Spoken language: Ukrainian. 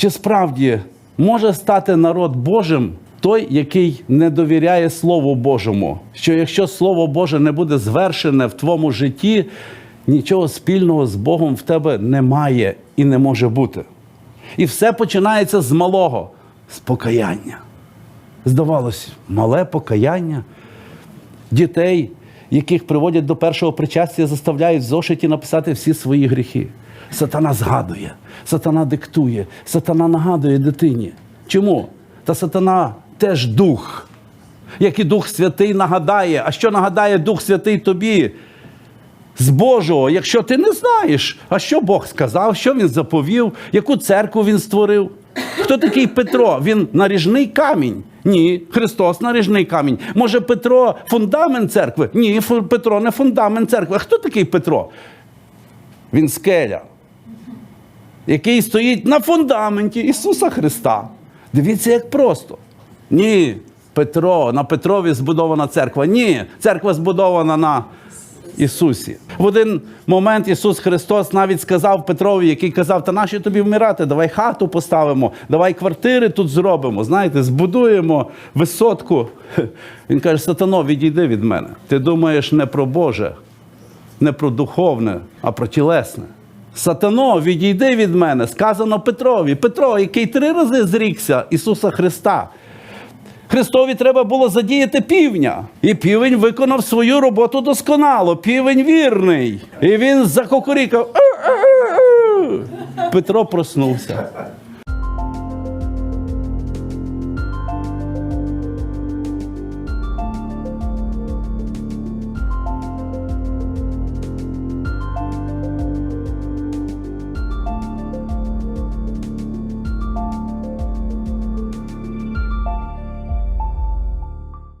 Чи справді може стати народ Божим той, який не довіряє Слову Божому? Що якщо Слово Боже не буде звершене в твоєму житті, нічого спільного з Богом в тебе немає і не може бути. І все починається з малого, з покаяння. Здавалось, мале покаяння дітей, яких приводять до першого причастя, заставляють в зошиті написати всі свої гріхи. Сатана згадує, сатана диктує, сатана нагадує дитині. Чому? Та сатана теж дух, як і Дух Святий нагадає. А що нагадає Дух Святий тобі? З Божого, якщо ти не знаєш, а що Бог сказав, що він заповів, яку церкву він створив. Хто такий Петро? Він наріжний камінь. Ні, Христос наріжний камінь. Може, Петро фундамент церкви? Ні, Петро не фундамент церкви. А хто такий Петро? Він скеля, який стоїть на фундаменті Ісуса Христа. Дивіться, як просто. Ні, Петро, на Петрові збудована церква. Ні, церква збудована на Ісусі. В один момент Ісус Христос навіть сказав Петрові, який казав: Та нащо тобі вмирати? Давай хату поставимо, давай квартири тут зробимо. Знаєте, збудуємо висотку. Він каже: Сатано, відійди від мене. Ти думаєш не про Боже, не про духовне, а про тілесне. Сатано, відійди від мене. Сказано Петрові. Петро, який три рази зрікся Ісуса Христа. Христові треба було задіяти півня. І півень виконав свою роботу досконало. Півень вірний. І він закокорікав. Петро проснувся.